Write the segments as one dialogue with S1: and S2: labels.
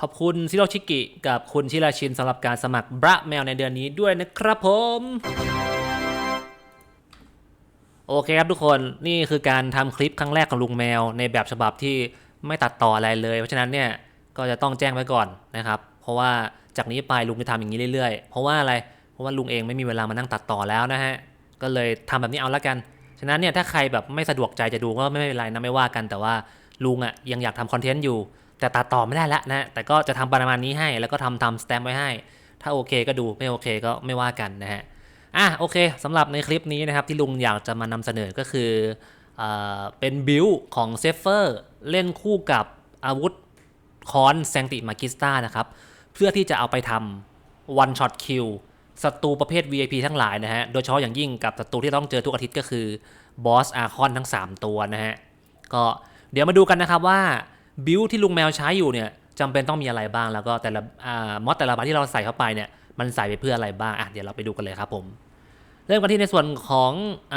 S1: ขอบคุณซิโรชิกิกับคุณชิราชินสำหรับการสมัครบระแมวในเดือนนี้ด้วยนะครับผม โอเคครับทุกคนนี่คือการทำคลิปครั้งแรกของลุงแมวในแบบฉบับที่ไม่ตัดต่ออะไรเลย เพราะฉะนั้นเนี่ยก็จะต้องแจ้งไว้ก่อนนะครับ เพราะว่าจากนี้ไปลุงจะทำอย่างนี้เรื่อยๆ เพราะว่าอะไร เพราะว่าลุงเองไม่มีเวลามานั่งตัดต่อแล้วนะฮะ ก็เลยทำแบบนี้เอาละกัน ฉะนั้นเนี่ยถ้าใครแบบไม่สะดวกใจจะดูก็ไม่เป็นไรนะไม่ว่ากัน แต่ว่าลุงอะ่ะยังอยากทำคอนเทนต์อยู่ แต่ตัดต่อไม่ได้ละนะแต่ก็จะทำประมาณนี้ให้ แล้วก็ทำทำสแตมป์ไว้ให้ ถ้าโอเคก็ดูไม่โอเคก็ไม่ว่ากันนะฮะอะโอเคสำหรับในคลิปนี้นะครับที่ลุงอยากจะมานำเสนอก็คือเออเป็นบิลของเซฟเฟอร์เล่นคู่กับอาวุธคอนแซงติมากิสตานะครับ เพื่อที่จะเอาไปทำ one shot kill ศัตรูประเภท VIP ทั้งหลายนะฮะ โดยเฉพาะอย่างยิ่งกับศัตรูที่ต้องเจอทุกอาทิตย์ก็คือบอสอาคอนทั้ง 3 ตัวนะฮะ ก็เดี๋ยวมาดูกันนะครับว่า บิลที่ลุงแมวใช้อยู่เนี่ยจำเป็นต้องมีอะไรบ้างแล้วก็แต่ละมอดแต่ละบัตที่เราใส่เข้าไปเนี่ยมันใส่ไปเพื่ออะไรบ้างอะเดี๋ยวเราไปดูกันเลยครับผม เริ่มกันที่ในส่วนของอ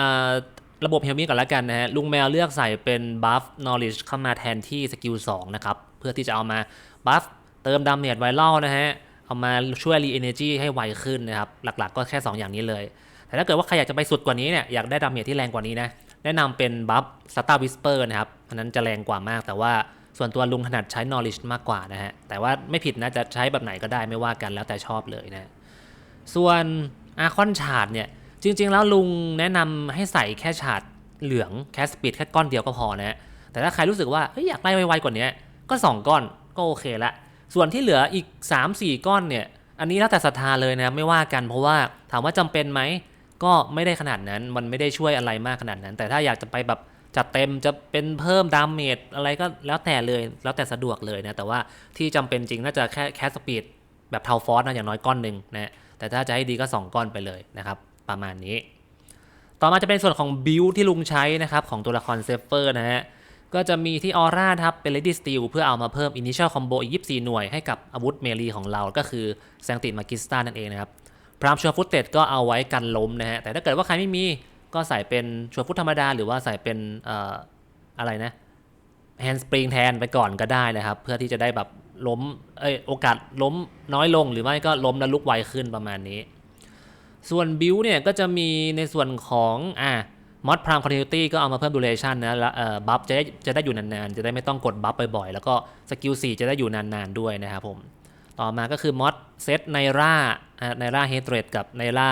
S1: ระบบเฮลมิก่อนแล้วกันนะฮะลุงแมวเลือกใส่เป็นบัฟ knowledge เข้ามาแทนที่สกิล2นะครับเพื่อที่จะเอามาบัฟเติมดาเมจไวรัลนะฮะเอามาช่วยรีเอเนจีให้ไวขึ้นนะครับหลักๆ ก็แค่ 2 อย่างนี้เลย แต่ถ้าเกิดว่าใครอยากจะไปสุดกว่านี้เนี่ยอยากได้ดาเมจที่แรงกว่านี้นะแนะนำเป็นบัฟสตาร์วิสเปอร์นะครับอันนั้นจะแรงกว่ามากแต่ว่า ส่วนตัวลุงถนัดใช้ knowledge มากกว่านะฮะ แต่ว่าไม่ผิดนะจะใช้แบบไหนก็ได้ไม่ว่ากันแล้วแต่ชอบเลยนะ ส่วนอาคอนฉาดเนี่ย จริง ๆ แล้วลุงแนะนำให้ใส่แค่ฉาดเหลืองแคสปีดแค่ก้อนเดียวก็พอนะแต่ถ้าใครรู้สึกว่าอยากไล่ไวๆกว่านี้ก็ 2 ก้อนก็โอเคละส่วนที่เหลืออีก 3-4 ก้อนเนี่ย อันนี้แล้วแต่ศรัทธาเลยนะไม่ว่ากันเพราะว่าถามว่าจำเป็นไหมก็ไม่ได้ขนาดนั้นมันไม่ได้ช่วยอะไรมากขนาดนั้น แต่ถ้าอยากจะไปแบบ จัดเต็มจะเป็นเพิ่มดาเมจอะไรก็แล้วแต่เลยแล้วแต่สะดวกเลยนะ แต่ว่าที่จำเป็นจริงน่าจะแค่แคสปีดแบบเทาฟอสนะอย่างน้อยก้อนหนึ่งนะแต่ถ้าจะให้ดีก็ 2 ก้อนไปเลยนะครับ ประมาณนี้ ต่อมาจะเป็นส่วนของบิลที่ลุงใช้นะครับของตัวละครเซฟเฟอร์นะฮะก็จะมีที่ออร่าครับเป็น Lady Steel เพื่อเอามาเพิ่ม Initial Combo อีก 24 หน่วยให้กับอาวุธเมลีของเราก็คือแซงติมากิสตานั่นเองนะครับพรามชัวฟุตเต็ดก็เอาไว้กันล้มนะฮะแต่ถ้าเกิดว่าใครไม่มี ก็ใส่เป็นชัวฟุตธรรมดา หรือว่าใส่เป็นออะไรนะแฮนด์สปริงแทนไปก่อนก็ได้นะครับ เพื่อที่จะได้แบบล้มเอยโอกาสล้มน้อยลงหรือไม่ก็ล้มแล้วลุกไวขึ้นประมาณนี้ ส่วนบิวเนี่ยก็จะมีในส่วนของอะมอดพรามคอนติเนตี้ก็เอามาเพิ่มดูเรชันนะแล้วบัฟจะได้จะได้อยู่นานๆ จะได้ไม่ต้องกดบัฟบ่อยๆ แล้วก็สกิล4จะได้อยู่นานๆ ด้วยนะครับผม ต่อมาก็คือมอดเซตไนร่าไนร่าเฮเทรดกับไนร่า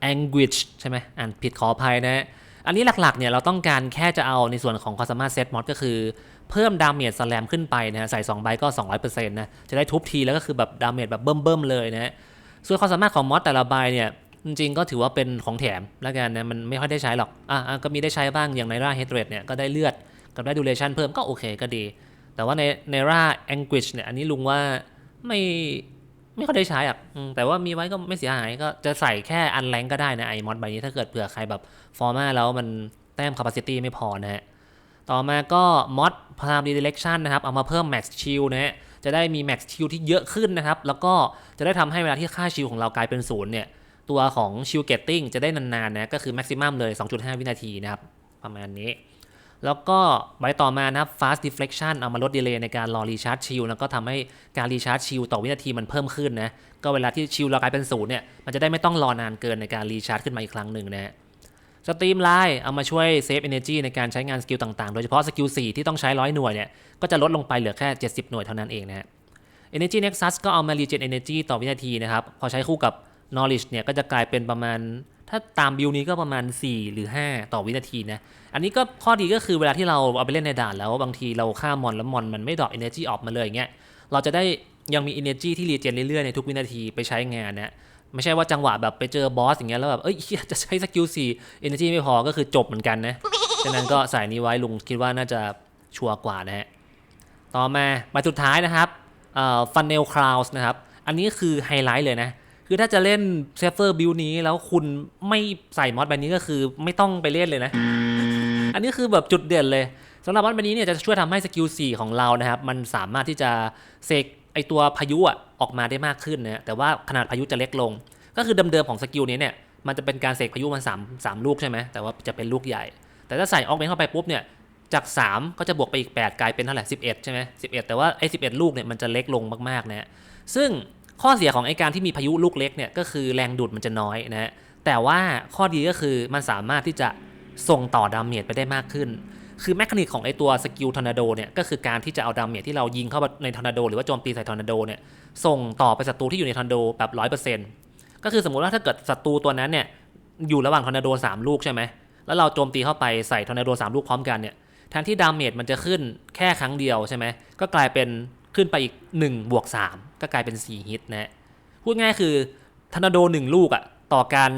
S1: แองกิชใช่ไหมอ่านผิดขออภัยนะอันนี้หลักๆเนี่ยเราต้องการแค่จะเอาในส่วนของความสามารถเซตมอดก็คือเพิ่มดาเมจสแลมขึ้นไปนะใส่ 2 ใบก็ 200%นะจะได้ทุบทีแล้วก็คือแบบดาเมจแบบเบิ่มๆเลยนะฮะส่วนความสามารถของมอดแต่ละใบเนี่ยจริงๆก็ถือว่าเป็นของแถมแล้วกันนะมันไม่ค่อยได้ใช้หรอกอะอะก็มีได้ใช้บ้างอย่างในร่าเฮดเรดเนี่ยก็ได้เลือดกับได้ดูเรชันเพิ่มก็โอเคก็ดี แต่ว่าในในร่าแองกิชเนี่ยอันนี้ลุงว่าไม่ ไม่ค่อยได้ใช้อะแต่ว่ามีไว้ก็ไม่เสียหายก็จะใส่แค่อันแรงก็ได้นะไอมอดใบนี้ถ้าเกิดเผื่อใครแบบฟอร์มาแล้วมันแต้ม capacity ไม่พอนะฮะ ต่อมาก็มอดพามดีเ e คชันนะครับ เอามาเพิ่ม Max Shield นะฮะ จะได้มี Max Shield ที่เยอะขึ้นนะครับ แล้วก็จะได้ทำให้เวลาที่ค่าชิลของเรากลายเป็นศูนย์เนี่ย ตัวของ Shield Getting จะได้นานๆนะ ก็คือ Maximum เลย 2.5 วินาทีนะครับ ประมาณนี้ แล้วก็ใบต่อมานะครับ Fast Deflection เอามาลดดีเลย์ในการรอรีชาร์จชิลแล้วก็ทำให้การรีชาร์จชิลต่อวินาทีมันเพิ่มขึ้นนะ ก็เวลาที่ชิลเรากลายเป็นศูนย์เนี่ย มันจะได้ไม่ต้องรอนานเกินในการรีชาร์จขึ้นมาอีกครั้งหนึ่งนะฮะสตรีมไลน์เอามาช่วยเซฟ Energy ในการใช้งานสกิลต่างๆ โดยเฉพาะสกิล4ที่ต้องใช้100หน่วยเนี่ย ก็จะลดลงไปเหลือแค่ 70 หน่วยเท่านั้นเองนะฮะ Energy Nexus ก็เอามา Regen Energy ต่อวินาทีนะครับ พอใช้คู่กับ Knowledge เนี่ยก็จะกลายเป็นประมาณ ถ้าตามบิลนี้ก็ประมาณ 4 หรือ 5 ต่อวินาทีนะ อันนี้ก็ข้อดีก็คือเวลาที่เราเอาไปเล่นในด่านแล้วบางทีเราฆ่ามอนแล้วมอนมันไม่ดรอป Energy ออกมาเลยอย่างเงี้ย เราจะได้ยังมี Energy ที่ Regen เรื่อยๆในทุกวินาทีไปใช้งานนะ ไม่ใช่ว่าจังหวะแบบไปเจอบอสอย่างเงี้ยแล้วแบบ เอ้ยจะใช้สกิล4 energy ไม่พอก็คือจบเหมือนกันนะ ฉะนั้นก็ใส่นี้ไว้ลุงคิดว่าน่าจะชัวร์กว่านะฮะ ต่อมาใบสุดท้ายนะครับเอ่อ funnel clouds นะครับ อันนี้คือไฮไลท์เลยนะ คือถ้าจะเล่นเซฟเฟอร์บิลนี้แล้วคุณไม่ใส่มอดใบนี้ก็คือไม่ต้องไปเล่นเลยนะ อันนี้คือแบบจุดเด่นเลยสำหรับมอดใบนี้เนี่ยจะช่วยทำให้สกิล4ของเรานะครับ มันสามารถที่จะเสกไอตัวพายุอะออกมาได้มากขึ้นนะแต่ว่าขนาดพายุจะเล็กลง ก็คือเดิมๆของสกิลนี้เนี่ยมันจะเป็นการเสกพายุมันสามสามลูกใช่ไหมแต่ว่าจะเป็นลูกใหญ่ แต่ถ้าใส่ออกเมนเข้าไปปุ๊บเนี่ยจาก 3 ก็จะบวกไปอีก 8 กลายเป็นเท่าไหร่11 ใช่ไหม11 แต่ว่าไอ้11 ลูกเนี่ยมันจะเล็กลงมากๆนะฮะซึ่ง ข้อเสียของไอการที่มีพายุลูกเล็กเนี่ยก็คือแรงดูดมันจะน้อยนะฮะแต่ว่าข้อดีก็คือมันสามารถที่จะส่งต่อดาเมจไปได้มากขึ้น คือแมคานิกของไอตัวสกิลทอร์นาโดเนี่ยก็คือการที่จะเอาดาเมจที่เรายิงเข้าไปในทอร์นาโดหรือว่าโจมตีใส่ทอร์นาโดเนี่ยส่งต่อไปศัตรูที่อยู่ในทอร์นาโดแบบร้อยเปอร์เซ็นต์ก็คือสมมุติว่าถ้าเกิดศัตรูตัวนั้นเนี่ยอยู่ระหว่างทอร์นาโดสามลูกใช่ไหมแล้วเราโจมตีเข้าไปใส่ทอร์นาโดสามลูกพร้อมกันเนี่ยแทนที่ดาเมจมันจะขึ้นแค่ครั้งเดียวใช่ไหมก็กลายเป็น ขึ้นไปอีก1บวก3ก็กลายเป็น 4 ฮิตนะฮะพูดง่ายคือทนาโด 1 ลูกอะต่อการ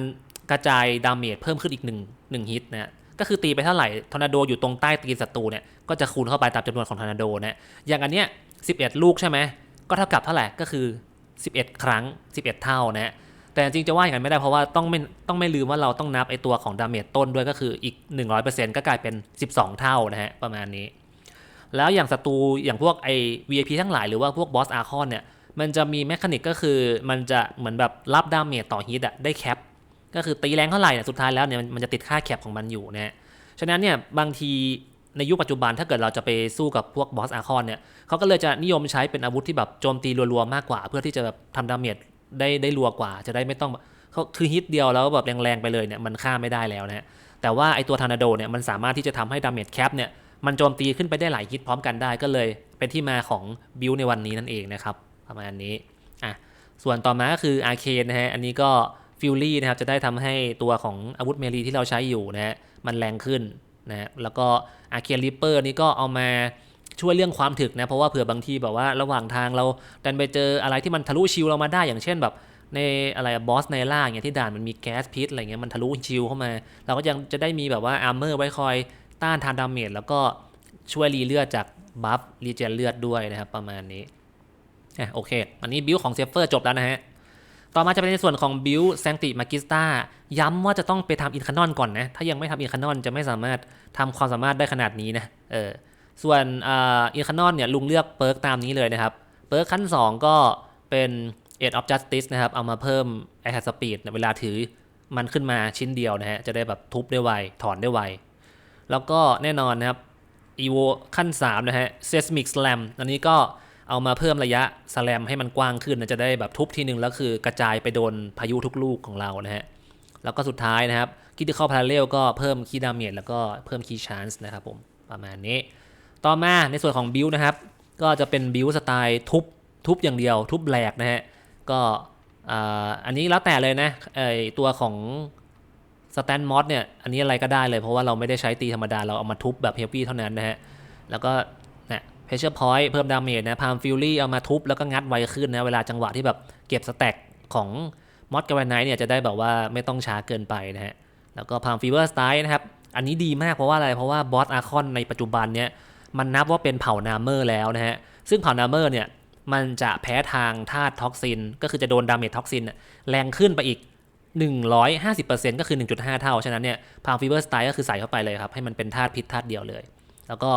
S1: กระจายดาเมจเพิ่มขึ้นอีก1 1ฮิตนะฮะก็คือตีไปเท่าไหร่ทอร์นาโดอยู่ตรงใต้ตีนศัตรูเนี่ยก็จะคูณเข้าไปตามจำนวนของทอร์นาโดนะอย่างอันเนี้ย11 ลูกใช่ไหมก็เท่ากับเท่าไหร่ก็คือ 11 ครั้ง 11 เท่านะแต่จริงจะว่าอย่างนั้นไม่ได้เพราะว่าต้องไม่ต้องไม่ลืมว่าเราต้องนับไอตัวของดาเมจต้นด้วยก็คืออีก 100%ก็กลายเป็น 12 เท่านะฮะประมาณนี้ แล้วอย่างศัตรูอย่างพวกไอ VIP ทั้งหลายหรือว่าพวกบอสอาร์คอนเนี่ยมันจะมีแมคานิกก็คือมันจะเหมือนแบบรับดาเมจต่อฮิตอะได้แคปก็คือตีแรงเท่าไหร่เนี่ยสุดท้ายแล้วเนี่ยมันจะติดค่าแคปของมันอยู่นะฉะนั้นเนี่ยบางทีในยุคปัจจุบันถ้าเกิดเราจะไปสู้กับพวกบอสอาร์คอนเนี่ยเขาก็เลยจะนิยมใช้เป็นอาวุธที่แบบโจมตีรัวๆมากกว่า เพื่อที่จะแบบทำดาเมจได้ได้รัวกว่า จะได้ไม่ต้องเขาคือฮิตเดียวแล้วแบบแรงๆไปเลยเนี่ยมันฆ่าไม่ได้แล้วนะแต่ว่าไอตัวทอร์นาโดเนี่ยมันสามารถที่จะทำให้ดาเมจแคปเนี่ย มันโจมตีขึ้นไปได้หลายฮิตพร้อมกันได้ก็เลย เป็นที่มาของบิลในวันนี้นั่นเองนะครับประมาณนี้อะส่วนต่อมาก็คืออาร์เคนนะฮะอันนี้ก็ฟิลลี่นะครับจะได้ทำให้ตัวของอาวุธเมลีที่เราใช้อยู่นะฮะมันแรงขึ้นนะแล้วก็อาเคียริปเปอร์นี่ก็เอามาช่วยเรื่องความถึกนะ เพราะว่าเผื่อบางทีแบบว่าระหว่างทางเราดันไปเจออะไรที่มันทะลุชิลเรามาได้อย่างเช่นแบบในอะไรบอสในล่าอย่างเงี้ยที่ด่านมันมีแก๊สพิษอะไรเงี้ยมันทะลุชิลเข้ามา เราก็ยังจะได้มีแบบว่าอาร์เมอร์ไว้คอย ต้านทานดาเมจแล้วก็ช่วยรีเลือดจากบัฟรีเจนเลือดด้วยนะครับประมาณนี้อะโอเค อันนี้บิลของเซฟเฟอร์จบแล้วนะฮะ ต่อมาจะเป็นในส่วนของบิลแซงติมากิสตาย้ำว่าจะต้องไปทำอินคานอนก่อนนะ ถ้ายังไม่ทำอินคานอนจะไม่สามารถทำความสามารถได้ขนาดนี้นะ เออ ส่วนอินคานอนเนี่ยลุงเลือกเปิร์กตามนี้เลยนะครับ เปิร์กขั้น 2 ก็เป็น Age of Justice นะครับ เอามาเพิ่ม Attack Speed เวลาถือมันขึ้นมาชิ้นเดียวนะฮะ จะได้แบบทุบได้ไว ถอนได้ไว แล้วก็แน่นอนนะครับ EVO ขั้น 3 นะฮะ Seismic Slam อันนี้ก็เอามาเพิ่มระยะสแลมให้มันกว้างขึ้นนะจะได้แบบทุบทีหนึ่งแล้วคือกระจายไปโดนพายุทุกลูกของเรานะฮะ แล้วก็สุดท้ายนะครับคิดที่เข้าพาราเรลก็เพิ่มคีดาเมจแล้วก็เพิ่มคีชานส์นะครับผมประมาณนี้ ต่อมาในส่วนของบิลนะครับ ก็จะเป็นบิลสไตล์ทุบทุบอย่างเดียว ทุบแหลกนะฮะ ก็อันนี้แล้วแต่เลยนะไอตัวของ สแตนมอสเนี่ยอันนี้อะไรก็ได้เลย เพราะว่าเราไม่ได้ใช้ตีธรรมดา เราเอามาทุบแบบเฮฟวี่เท่านั้นนะฮะ แล้วก็นะเพชเชอร์พอยต์เพิ่มดาเมจนะพามฟิลลี่เอามาทุบแล้วก็งัดไวขึ้นนะ เวลาจังหวะที่แบบเก็บสแต็กของมอสกับแวนไนท์เนี่ยจะได้แบบว่าไม่ต้องช้าเกินไปนะฮะ แล้วก็พามฟีเวอร์สไตล์นะครับ อันนี้ดีมากเพราะว่าอะไร เพราะว่าบอสอาร์คอนในปัจจุบันเนี่ยมันนับว่าเป็นเผ่านามเมอร์แล้วนะฮะ ซึ่งเผ่านามเมอร์เนี่ยมันจะแพ้ทางธาตุท็อกซิน ก็คือจะโดนดาเมจท็อกซินแรงขึ้นไปอีก 150%ก็คือ 1.5 เท่า ฉะนั้นเนี่ยพามฟีเวอร์สไตล์ก็คือใส่เข้าไปเลยครับ ให้มันเป็นธาตุพิษธาตุเดียวเลย แล้วก็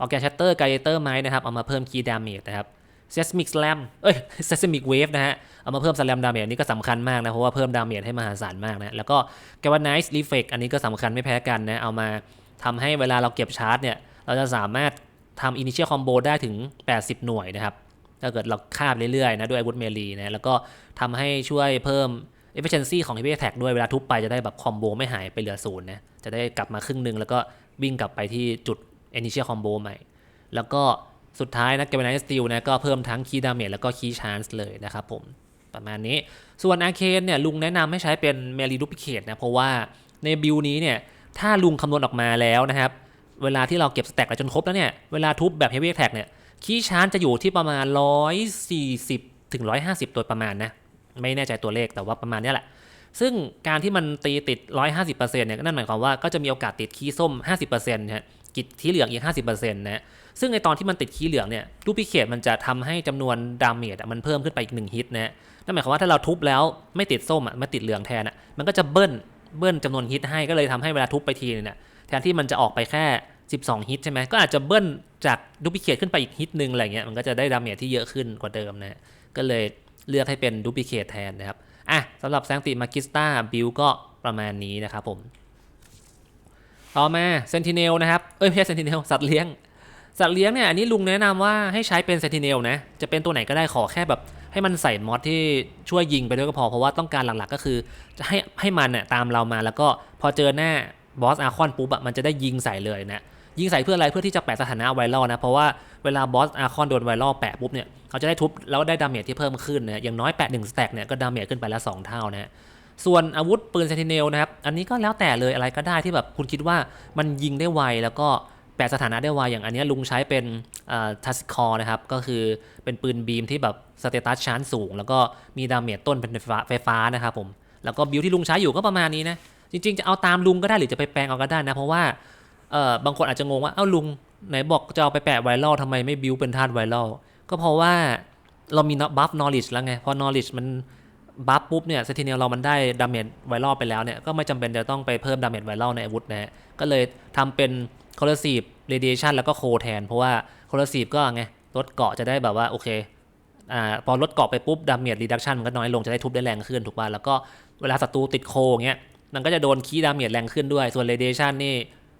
S1: ออแกนชัตเตอร์ไกเตอร์ไม้นะครับ เอามาเพิ่มคีย์ดาเมจนะครับเซสมิกสแลมเอ้ยเซสมิกเวฟนะฮะ เอามาเพิ่มสแลมดาเมจนี่ก็สำคัญมากนะ เพราะว่าเพิ่มดาเมจให้มหาศาลมากนะ แล้วก็แกวานไนซ์รีเฟกอันนี้ก็สำคัญไม่แพ้กันนะ เอามาทำให้เวลาเราเก็บชาร์จเนี่ย เราจะสามารถทำอินิเชียลคอมโบได้ถึง 80 หน่วยนะครับ ถ้าเกิดเราคาบเรื่อยๆนะด้วยอาวุธเมลีนะ แล้วก็ทำให้ช่วยเพิ่ม efficiency ของ heavy attack ด้วยเวลาทุบไปจะได้แบบคอมโบไม่หายไปเหลือศูนย์นะจะได้กลับมาครึ่งหนึ่งแล้วก็วิ่งกลับไปที่จุด initial combo ใหม่ แล้วก็สุดท้ายนะเกมไนสติลนะก็เพิ่มทั้งคีย์ดาเมจแล้วก็คีย์ชานส์เลยนะครับผมประมาณนี้ ส่วนอาเคนเนี่ยลุงแนะนำให้ใช้เป็นเมลีดูพิเคตนะ เพราะว่าในบิลนี้เนี่ยถ้าลุงคำนวณออกมาแล้วนะครับ เวลาที่เราเก็บสแต็กไปจนครบแล้วเนี่ย เวลาทุบแบบเฮฟวี่แท็กเนี่ยคีย์ชานจะอยู่ที่ประมาณ 140 ถึง 150 ตัวประมาณนะ ไม่แน่ใจตัวเลขแต่ว่าประมาณนี้แหละ ซึ่งการที่มันตีติด 150%เนี่ยนั่นหมายความว่าก็จะมีโอกาสติดคีย์ส้ม 50%นะฮะกิจที่เหลืองอีก 50%นะซึ่งในตอนที่มันติดคีย์เหลืองเนี่ยดูพิเคตมันจะทำให้จำนวนดาเมจมันเพิ่มขึ้นไปอีก1ฮิตนะนั่นหมายความว่าถ้าเราทุบแล้วไม่ติดส้มอะมาติดเหลืองแทนอะมันก็จะเบิ้ลเบิ้ลจำนวนฮิตให้ก็เลยทำให้เวลาทุบไปทีเนี่ยแทนที่มันจะออกไปแค่ 12 ฮิตใช่ไหมก็อาจจะเบิ้ลจากดูพิเคตขึ้นไปอีกฮิตหนึ่งอะไรเงี้ยมันก็จะได้ดาเมจที่เยอะขึ้นกว่าเดิมนะก็เลย เลือกให้เป็นดูพิเคตแทนนะครับอะสำหรับแซงติมากิสตาบิลก็ประมาณนี้นะครับผมต่อมาเซนติเนลนะครับ เอ้ยไม่ใช่เซนติเนลสัตว์เลี้ยง สัตว์เลี้ยงเนี่ยอันนี้ลุงแนะนำว่าให้ใช้เป็นเซนติเนลนะ จะเป็นตัวไหนก็ได้ขอแค่แบบ ให้มันใส่มอดที่ช่วยยิงไปด้วยก็พอ เพราะว่าต้องการหลักๆก็คือ จะให้ให้มันเนี่ยตามเรามาแล้วก็พอเจอหน้าบอสอาคอนปุ๊บอะมันจะได้ยิงใส่เลยนะ ยิงใส่เพื่ออะไรเพื่อที่จะแปะสถานะไวรัลนะ เพราะว่าเวลาบอสอาคอนโดนไวรัลแปะปุ๊บเนี่ยเขาจะได้ทุบแล้วได้ดาเมจที่เพิ่มขึ้นนะอย่างน้อยแปะหนึ่งสแต็กเนี่ยก็ดาเมจขึ้นไปล้วสองเท่านะส่วนอาวุธปืนเซนติเนลนะครับอันนี้ก็แล้วแต่เลยอะไรก็ได้ที่แบบคุณคิดว่ามันยิงได้ไวแล้วก็แปะสถานะได้ไวอย่างอันเนี้ยลุงใช้เป็นทัสคอนะครับก็คือเป็นปืนบีมที่แบบสเตตัสชานสูง แล้วก็มีดาเมจต้นเป็นไฟฟ้าไฟฟ้านะครับผมแล้วก็บิลที่ลุงใช้อยู่ก็ประมาณนี้นะจริงๆจะเอาตามลุงก็ได้หรือจะไปแปลงเอาก็ได้นะเพราะว่า เออบางคนอาจจะงงว่าเอ้าลุงไหนบอกจะเอาไปแปะไวรัลทำไมไม่บิวเป็นธาตุไวรัลก็เพราะว่าเรามีบัฟ knowledge แล้วไงพอ knowledge มันบัฟปุ๊บเนี่ยเซติเนลเรามันได้ดาเมจไวรัลไปแล้วเนี่ยก็ไม่จำเป็นจะต้องไปเพิ่มดาเมจไวรัลในอาวุธนะฮะก็เลยทำเป็น corrosive radiation แล้วก็โคแทน เพราะว่า corrosive ก็ไงลดเกาะจะได้แบบว่าโอเคอ่าพอลดเกาะไปปุ๊บดาเมจ reduction มันก็น้อยลงจะได้ทุบได้แรงขึ้นถูกป่ะแล้วก็เวลาศัตรูติดโคเงี้ยมันก็จะโดนคีดาเมจแรงขึ้นด้วยส่วน radiation นี่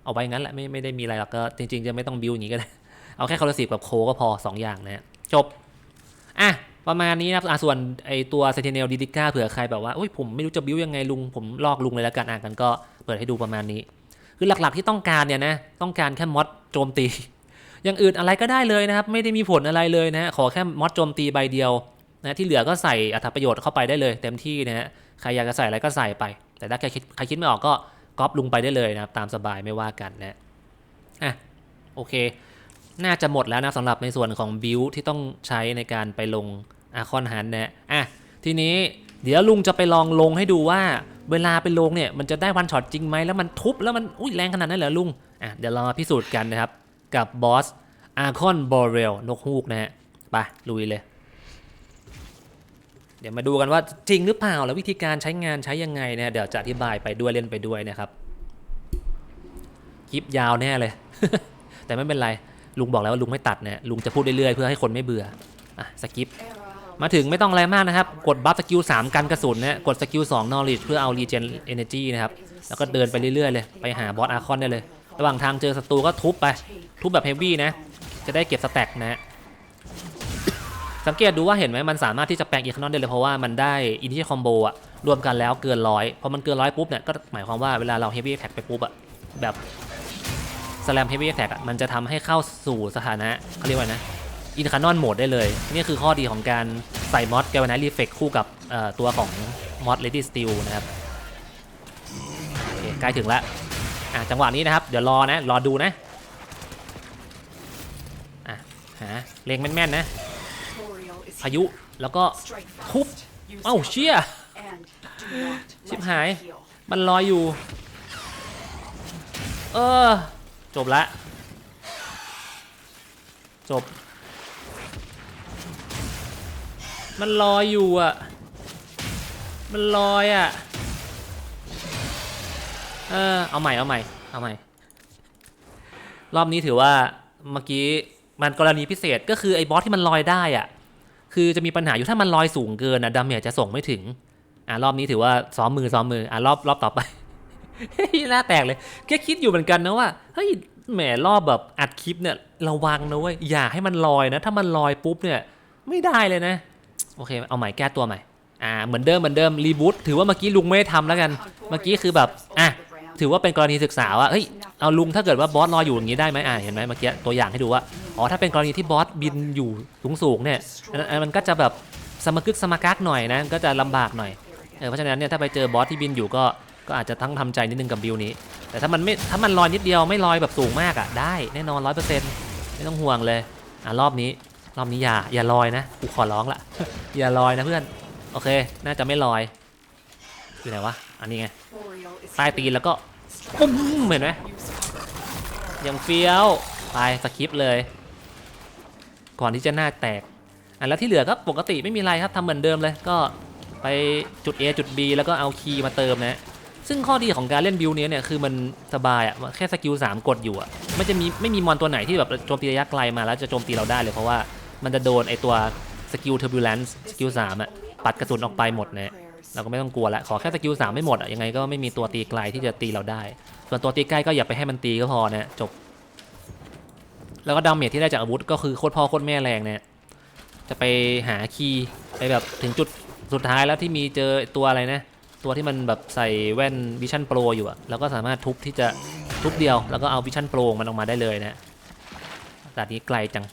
S1: เอาไว้งั้นแหละไม่ไม่ได้มีอะไรหรอกก็จริง ๆ จะไม่ต้องบิวอย่างนี้ก็ได้ เอาแค่คอร์ซีฟกับโคก็พอ 2 อย่างนะจบ อะ ประมาณนี้นะครับส่วนไอตัว Sentinel d i d i c a เผื่อใครแบบว่าอุ้ยผมไม่รู้จะบิวยังไงลุง ผมลอกลุงเลยแล้วกันอ่านกันก็เปิดให้ดูประมาณนี้ คือหลักๆที่ต้องการเนี่ยนะต้องการแค่มอดโจมตีอย่างอื่นอะไรก็ได้เลยนะครับ ไม่ได้มีผลอะไรเลยนะฮะขอแค่มอดโจมตีใบเดียวนะที่เหลือก็ใส่อัตประโยชน์เข้าไปได้เลย เต็มที่นะฮะใครอยากจะใส่อะไรก็ใส่ไป แต่ถ้าใครคิดใครคิดไม่ออกก็ ก๊อปลุงไปได้เลยนะครับ ตามสบายไม่ว่ากันนะอะโอเค น่าจะหมดแล้วนะสำหรับในส่วนของบิวที่ต้องใช้ในการไปลงอาคอนฮันนะอะทีนี้เดี๋ยวลุงจะไปลองลงให้ดูว่า เวลาไปลงเนี่ยมันจะได้วันช็อตจริงไหมแล้วมันทุบแล้วมันอุ้ยแรงขนาดนั้นเหรอลุงอะเดี๋ยวเรามาพิสูจน์กันนะครับ กับบอสอาคอนบอเรลนกฮูกนะฮะไปลุยเลย เดี๋ยวมาดูกันว่าจริงหรือเปล่าแล้ววิธีการใช้งานใช้ยังไงเนี่ยเดี๋ยวจะอธิบายไปด้วยเล่นไปด้วยนะครับคลิปยาวแน่เลย แต่ไม่เป็นไรลุงบอกแล้วว่าลุงไม่ตัดเนี่ยลุงจะพูดเรื่อยๆเพื่อให้คนไม่เบื่ออะสกิปมาถึงไม่ต้องอะไรมากนะครับ กดบัฟสกิล3กันกระสุนเนะกดสกิล2 knowledge เพื่อเอา regen energy นะครับแล้วก็เดินไปเรื่อยๆเลยไปหาบอสอาคอนได้เลย ระหว่างทางเจอศัตรูก็ทุบไป ทุบแบบเฮฟวี่นะ จะได้เก็บสแต็กนะฮะ สังเกตดูว่าเห็นไหมมันสามารถที่จะแปลงอีคอนได้เลยเพราะว่ามันได้อินทิคอมโบอะรวมกันแล้วเกินร้อยพอมันเกินร้อยปุ๊บเนี่ยก็หมายความว่าเวลาเราเฮฟวี่แท็กไปปุ๊บอะแบบสแลมเฮฟวี่แท็กอะมันจะทำให้เข้าสู่สถานะเขาเรียกว่านะอินคานอนโหมดได้เลย นี่คือข้อดีของการใส่มอดแกวนารีเฟกคู่กับตัวของมอดเลดี้สติลนะครับใกล้ถึงแล้วอะจังหวะนี้นะครับ เดี๋ยวรอนะ รอดูนะอะหาเล็งแม่นๆนะ พายุแล้วก็ทุบเอ้าเชี่ยชิบหาย มันลอยอยู่ เออ จบละ จบ มันลอยอยู่อะ มันลอยอะ เออ เอาใหม่ เอาใหม่ เอาใหม่ รอบนี้ถือว่าเมื่อกี้มันกรณีพิเศษก็คือไอ้บอสที่มันลอยได้อะ คือจะมีปัญหาอยู่ถ้ามันลอยสูงเกินนะดาเมจจะส่งไม่ถึง อ่ารอบนี้ถือว่าซ้อมมือซ้อมมืออ่ารอบรอบต่อไปหน้าแตกเลยแค่คิดอยู่เหมือนกันนะว่าเฮ้ยแหมรอบแบบอัดคลิปเนี่ยระวังนะเว้ยอย่าให้มันลอยนะ ถ้ามันลอยปุ๊บเนี่ยไม่ได้เลยนะ โอเค เอาใหม่แก้ตัวใหม่อ่าเหมือนเดิมเหมือนเดิมรีบูตถือว่าเมื่อกี้ลุงไม่ได้ทำแล้วกัน เมื่อกี้คือแบบอะถือว่าเป็นกรณีศึกษาว่าเฮ้ย เอาลุงถ้าเกิดว่าบอสลอยอยู่อย่างนี้ได้ไหมอ่าเห็นไหมเมื่อกี้ตัวอย่างให้ดูว่าอ๋อถ้าเป็นกรณีที่บอสบินอยู่สูงๆเนี่ยมันก็จะแบบสมกึกสมกักหน่อยนะก็จะลำบากหน่อยเอเพราะฉะนั้นเนี่ยถ้าไปเจอบอสที่บินอยู่ก็ก็อาจจะต้องทำใจนิดนึงกับบิลนี้ แต่ถ้ามันไม่ถ้ามันลอยนิดเดียวไม่ลอยแบบสูงมากอะได้แน่นอนร้อยเปอร์เซ็นต์ไม่ต้องห่วงเลยอะรอบนี้รอบนี้อย่าอย่าลอยนะกูขอร้องละอย่าลอยนะเพื่อนโอเค น่าจะไม่ลอยอยู่ไหนวะอันนี้ไงใต้ตีนแล้วก็ปุ้มเห็นไหม ยังเฟี้ยวไปสคริปเลย ก่อนที่จะหน้าแตกอะแล้วที่เหลือก็ปกติไม่มีอะไรครับทำเหมือนเดิมเลยก็ไปจุด A จุด B แล้วก็เอาคีย์มาเติมนะซึ่งข้อดีของการเล่นบิวเนี้ยเนี่ยคือมันสบายอะแค่สกิล3กดอยู่อะไม่จะมีไม่มีมอนตัวไหนที่แบบโจมตีระยะไกลมาแล้วจะโจมตีเราได้เลยเพราะว่ามันจะโดนไอตัวสกิลเทอร์บูเลนซ์สกิล3อะปัดกระสุนออกไปหมดนะ เราก็ไม่ต้องกลัวละขอแค่สกิลสามไม่หมดอะยังไงก็ไม่มีตัวตีไกลที่จะตีเราได้ ส่วนตัวตีใกล้ก็อย่าไปให้มันตีก็พอนะจบ แล้วก็ดาเมจที่ได้จากอาวุธก็คือโคตรพ่อโคตรแม่แรงเนี่ยจะไปหาคีย์ไปแบบถึงจุดสุดท้ายแล้วที่มีเจอตัวอะไรนะ ตัวที่มันแบบใส่แว่นวิชั่นโปรอยู่อะแล้วก็สามารถทุบที่จะทุบเดียว แล้วก็เอาวิชั่นโปรมันออกมาได้เลยนะด่นี้ไกลจัง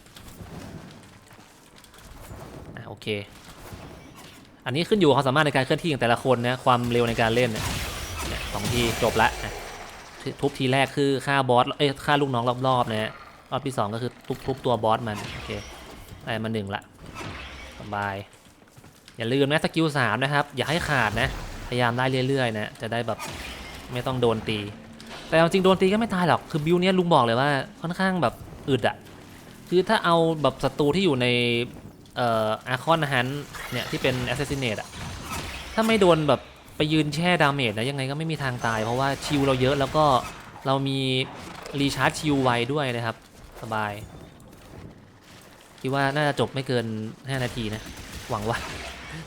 S1: อะโอเค อันนี้ขึ้นอยู่ความสามารถในการเคลื่อนที่ของแต่ละคนนะความเร็วในการเล่นเนี่ยสองทีจบละอะทุบทีแรกคือฆ่าบอสเอ้ยฆ่าลูกน้องรอบๆนะฮะรอบที่สองก็คือทุบทุบตัวบอสมันโอเคได้มาหนึ่งละสบาย อย่าลืมนะสกิลสามนะครับ อย่าให้ขาดนะ พยายามได้เรื่อยๆนะจะได้แบบไม่ต้องโดนตี แต่เอาจริงโดนตีก็ไม่ตายหรอกคือบิวเนี้ยลุงบอกเลยว่าค่อนข้างแบบอึดอะคือถ้าเอาแบบศัตรูที่อยู่ใน เอ่ออาคอนฮันเนี่ยที่เป็นแอสเซ s ซินเนตอะถ้าไม่โดนแบบไปยืนแช่ดาเมจนะยังไงก็ไม่มีทางตาย เพราะว่าชิลเราเยอะแล้วก็เรามีรีชาร์จชิลไวด้วยนะครับ สบาย คิดว่าน่าจะจบไม่เกิน 5 นาทีนะ หวังว่า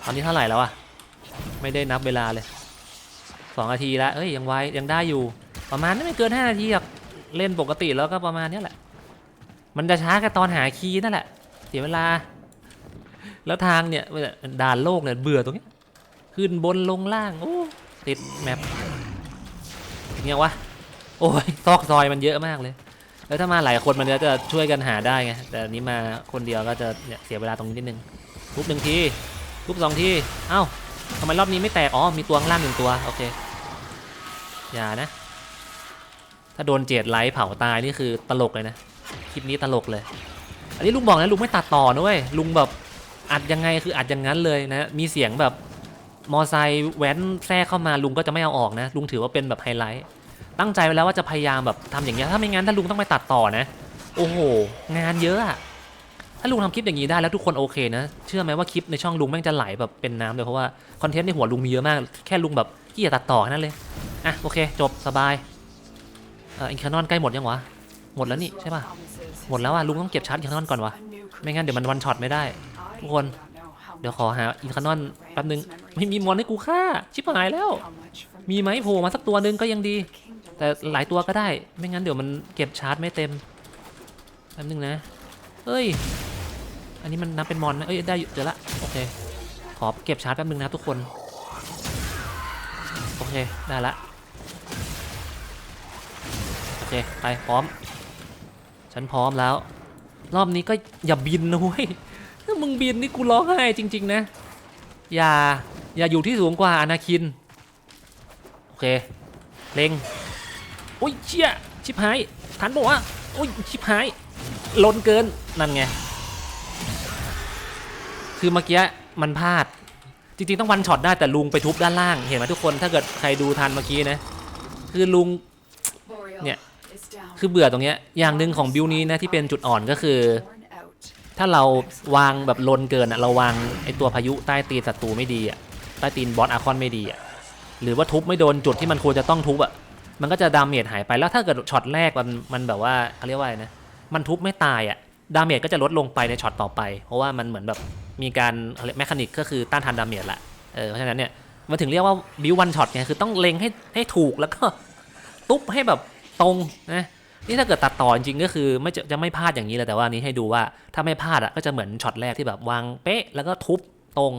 S1: ตอนนี้เท่าไหร่แล้วอะไม่ได้นับเวลาเลยสองนาทีแล้วเอ้ยยังไวยังได้อยู่ ประมาณไม่เกิน 5 นาทีหรอกเล่นปกติแล้วก็ประมาณนี้แหละ มันจะช้าแค่ตอนหาคีย์นั่นแหละเสียเวลา แล้วทางเนี่ยด่านโลกเนี่ยเบื่อตรงนี้ขึ้นบนลงล่างโอ้ติดแมปเงี้ยวะโอ้ยซอกซอยมันเยอะมากเลย แล้วถ้ามาหลายคนมันก็จะช่วยกันหาได้ไงแต่นี้มาคนเดียวก็จะเนี่ยเสียเวลาตรงนี้นิดนึงทุบหนึ่งทีทุบสองทีเอ้าทำไมรอบนี้ไม่แตกอ๋อมีตัวข้างล่างหนึ่งตัวโอเคอย่านะ ถ้าโดนเจดไลท์เผาตายนี่คือตลกเลยนะคลิปนี้ตลกเลย อันนี้ลุงบอกนะลุงไม่ตัดต่อนะเว้ยลุงแบบ อัดยังไงคืออัดอย่างนั้นเลยนะมีเสียงแบบมอไซค์แว้นแทรกเข้ามาลุงก็จะไม่เอาออกนะ ลุงถือว่าเป็นแบบไฮไลท์ตั้งใจไว้แล้วว่าจะพยายามแบบทำอย่างเงี้ยถ้าไม่งั้นถ้าลุงต้องไปตัดต่อนะ โอ้โห งานเยอะอะถ้าลุงทำคลิปอย่างนี้ได้แล้วทุกคนโอเคนะ เชื่อไหมว่าคลิปในช่องลุงแม่งจะไหลแบบเป็นน้ำเลยเพราะว่าคอนเทนต์ในหัวลุงมีเยอะมาก แค่ลุงแบบขี้เกียจตัดต่อนั้นเลยอะโอเค จบสบายเอ่ออินคานอนใกล้หมดยังวะหมดแล้วนี่ใช่ป่ะหมดแล้วอะลุงต้องเก็บชาร์จอินคานอนก่อนวะไม่งั้นเดี๋ยวมันวันช็อตไม่ได้ ทุกคน เดี๋ยวขอหาอินคานอนแป๊บนึง ไม่มีมอนให้กูฆ่า ชิบหายแล้ว มีไหมโผล่มาสักตัวหนึงก็ยังดี แต่หลายตัวก็ได้ ไม่งั้นเดี๋ยวมันเก็บชาร์จไม่เต็มแป๊บนึงนะ เอ้ย อันนี้มันนับเป็นมอนนะ เอ้ยได้เจอละ โอเค ขอเก็บชาร์จแป๊บนึงนะทุกคน โอเค ได้ละ โอเค ไปพร้อม ฉันพร้อมแล้ว รอบนี้ก็อย่าบินนะเว้ย ถ้ามึงบินนี่กูร้องไห้จริง ๆ นะ อย่า อย่าอยู่ที่สูงกว่าอนาคิน โอเค เล็งโอ้ยเชี่ยชิบหาย ทันบอกว่าโอ้ยชิบหายลนเกิน นั่นไง คือเมื่อกี้มันพลาด จริง ๆ ต้องวันช็อตได้แต่ลุงไปทุบด้านล่าง เห็นไหมทุกคน ถ้าเกิดใครดูทันเมื่อกี้นะ คือลุง
S2: เนี่ย
S1: คื
S2: อ
S1: อเบื่อตรงเนี้ย อย่างหนึ่งของบิวนี้นะที่เป็นจุดอ่อนก็คือ ถ้าเราวางแบบลนเกินอะเราวางไอตัวพายุใต้ตีนศัตรูไม่ดีอะใต้ตีนบอสอาคอนไม่ดีอะหรือว่าทุบไม่โดนจุดที่มันควรจะต้องทุบอะมันก็จะดาเมจหายไปแล้วถ้าเกิดช็อตแรกมันมันแบบว่าเขาเรียกว่าอะไรนะมันทุบไม่ตายอะดาเมจก็จะลดลงไปในช็อตต่อไป เพราะว่ามันเหมือนแบบมีการแมคานิกก็คือต้านทานดาเมจละเออเพราะฉะนั้นเนี่ยมันถึงเรียกว่าบิววันช็อตไงคือต้องเล็งให้ให้ถูกแล้วก็ตุ๊บให้แบบตรงนะ นี่ถ้าเกิดตัดต่อจริงก็คือไม่จะจะไม่พลาดอย่างนี้เลยแต่ว่านี้ให้ดูว่าถ้าไม่พลาดอะก็จะเหมือนช็อตแรกที่แบบวางเป๊ะแล้วก็ทุบตรง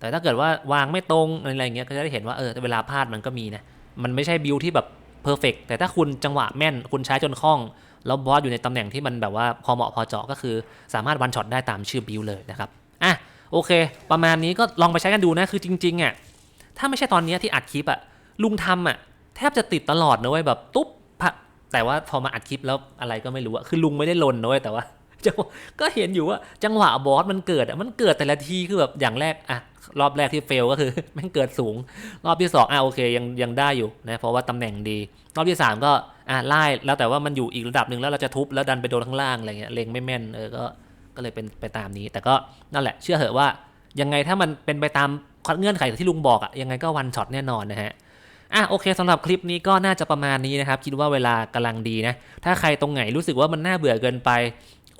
S1: แต่ถ้าเกิดว่าวางไม่ตรงอะไรอย่างเงี้ยก็จะได้เห็นว่าเออเวลาพลาดมันก็มีนะมันไม่ใช่บิวที่แบบเพอร์เฟกแต่ถ้าคุณจังหวะแม่นคุณใช้จนคล่อง แล้วบอสอยู่ในตำแหน่งที่มันแบบว่าพอเหมาะพอเจาะก็คือ สามารถวันช็อตได้ตามชื่อบิวเลยนะครับอะโอเค ประมาณนี้ก็ลองไปใช้กันดูนะคือจริงๆอะถ้าไม่ใช่ตอนนี้ที่อัดคลิปอะลุงทำอะแทบจะติดตลอดนะเว้ยแบบตุ๊บ แต่ว่าพอมาอัดคลิปแล้วอะไรก็ไม่รู้อะคือลุงไม่ได้ลนนะเว้ยแต่ว่าจังหวะก็เห็นอยู่ว่าจังหวะบอสมันเกิดอะมันเกิดแต่ละทีคือแบบอย่างแรกอะรอบแรกที่เฟลก็คือม่งเกิดสูง รอบที่สองอะโอเคยังยังได้อยู่นะเพราะว่าตำแหน่งดี รอบที่สามก็อะไล่แล้วแต่ว่ามันอยู่อีกระดับหนึ่งแล้วเราจะทุบแล้วดันไปโดนข้างล่างอะไรเงี้ยเลงไม่แม่นเออก็ก็เลยเป็นไปตามนี้ แต่ก็นั่นแหละเชื่อเหอะว่ายังไงถ้ามันเป็นไปตามเงื่อนไขที่ลุงบอกอะยังไงก็วันช็อตแน่นอนนะฮะ อะโอเคสำหรับคลิปนี้ก็น่าจะประมาณนี้นะครับ คิดว่าเวลากำลังดีนะ ถ้าใครตรงไหนรู้สึกว่ามันน่าเบื่อเกินไป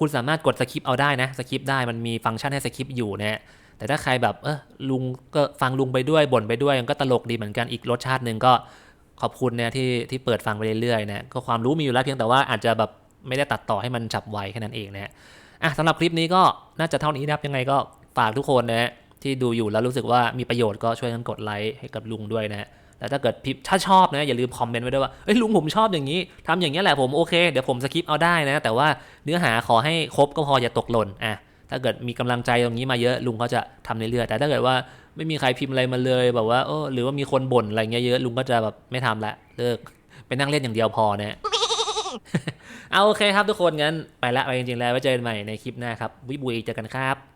S1: คุณสามารถกดสคิปเอาได้นะสคิปได้มันมีฟังก์ชันให้สคิปอยู่นะแต่ถ้าใครแบบเออลุงก็ฟังลุงไปด้วยบ่นไปด้วยมันก็ตลกดีเหมือนกันอีกรสชาติหนึ่งก็ขอบคุณนะที่ที่เปิดฟังไปเรื่อยๆนะก็ความรู้มีอยู่แล้วเพียงแต่ว่าอาจจะแบบไม่ได้ตัดต่อให้มันฉับไวแค่นั้นเองนะอะสำหรับคลิปนี้ก็น่าจะเท่านี้นะครับยังไงก็ฝากทุกคนนะที่ดูอยู่แล้วรู้สึกว่ามีประโยชน์ก็ช่วยกันกดไลค์ให้กับลุงด้วยนะ แล้วถ้าเกิดพิมพ์ถ้าชอบนะอย่าลืมคอมเมนต์ไว้ด้วยว่าเอ้ยลุงผมชอบอย่างนี้ทำอย่างนี้แหละผมโอเคเดี๋ยวผมสกิปเอาได้นะ แต่ว่าเนื้อหาขอให้ครบก็พออย่าตกหล่นอะถ้าเกิดมีกำลังใจตรงนี้มาเยอะลุงก็จะทำเรื่อยๆแต่ถ้าเกิดว่าไม่มีใครพิมพ์อะไรมาเลยแบบว่าเออหรือว่ามีคนบ่นอะไรเงี้ยเยอะลุงก็จะแบบไม่ทำละเลิกไปนั่งเล่นอย่างเดียวพอนะเอาโอเคครับทุกคนงั้นไปละไปจริงๆแล้วไว้เจอกันใหม่ในคลิปหน้าครับบุยบุยเจอกันครับ